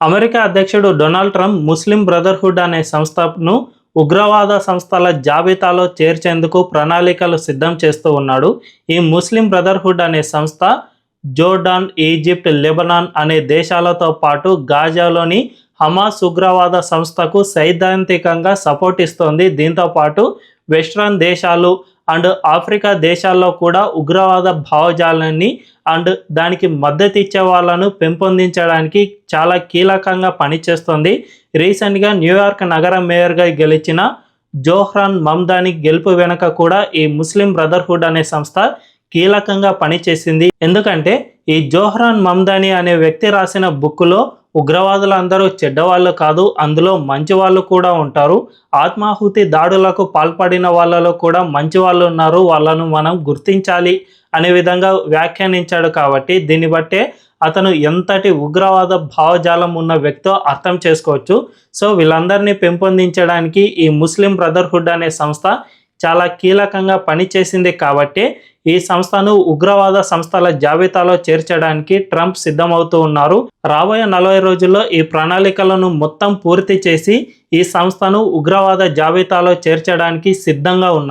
America అధ్యక్షుడు Donald Trump Muslim Brotherhood అనే సంస్థను ఉగ్రవాద సంస్థల జాబితాలో చేర్చేందుకు ప్రణాళికలు సిద్ధం చేస్తూ ఉన్నాడు. ఈ ముస్లిం బ్రదర్హుడ్ అనే సంస్థ జోర్డాన్ ఈజిప్ట్ లెబనాన్ అనే దేశాలతో పాటు గాజాలోని హమాస్ ఉగ్రవాద సంస్థకు సైద్ధాంతికంగా సపోర్ట్ ఇస్తోంది. దీంతో పాటు వెస్ట్రన్ దేశాలు అండ్ ఆఫ్రికా దేశాల్లో కూడా ఉగ్రవాద భావజాలాన్ని అండ్ దానికి మద్దతు ఇచ్చే వాళ్ళను పెంపొందించడానికి చాలా కీలకంగా పనిచేస్తుంది. రీసెంట్గా న్యూయార్క్ నగర మేయర్గా గెలిచిన జోహ్రాన్ మమ్దాని గెలుపు వెనుక కూడా ఈ ముస్లిం బ్రదర్హుడ్ అనే సంస్థ కీలకంగా పనిచేసింది. ఎందుకంటే ఈ జోహ్రాన్ మమ్దాని అనే వ్యక్తి రాసిన బుక్లో ఉగ్రవాదులు అందరూ చెడ్డవాళ్ళు కాదు అందులో మంచి వాళ్ళు కూడా ఉంటారు. ఆత్మాహుతి దాడులకు పాల్పడిన వాళ్ళలో కూడా మంచి వాళ్ళు ఉన్నారు. వాళ్ళను మనం గుర్తించాలి అనే విధంగా వ్యాఖ్యానించాడు కాబట్టి దీన్ని బట్టే అతను ఎంతటి ఉగ్రవాద భావజాలం ఉన్న వ్యక్తో అర్థం చేసుకోవచ్చు. సో వీళ్ళందరినీ పెంపొందించడానికి ఈ ముస్లిం బ్రదర్హుడ్ అనే సంస్థ చాలా కీలకంగా పనిచేసింది కాబట్టి ఈ సంస్థను ఉగ్రవాద సంస్థల జాబితాలో చేర్చడానికి ట్రంప్ సిద్ధమవుతూ ఉన్నారు. రాబోయే నలభై రోజుల్లో ఈ ప్రణాళికలను మొత్తం పూర్తి చేసి ఈ సంస్థను ఉగ్రవాద జాబితాలో చేర్చడానికి సిద్ధంగా ఉన్నారు.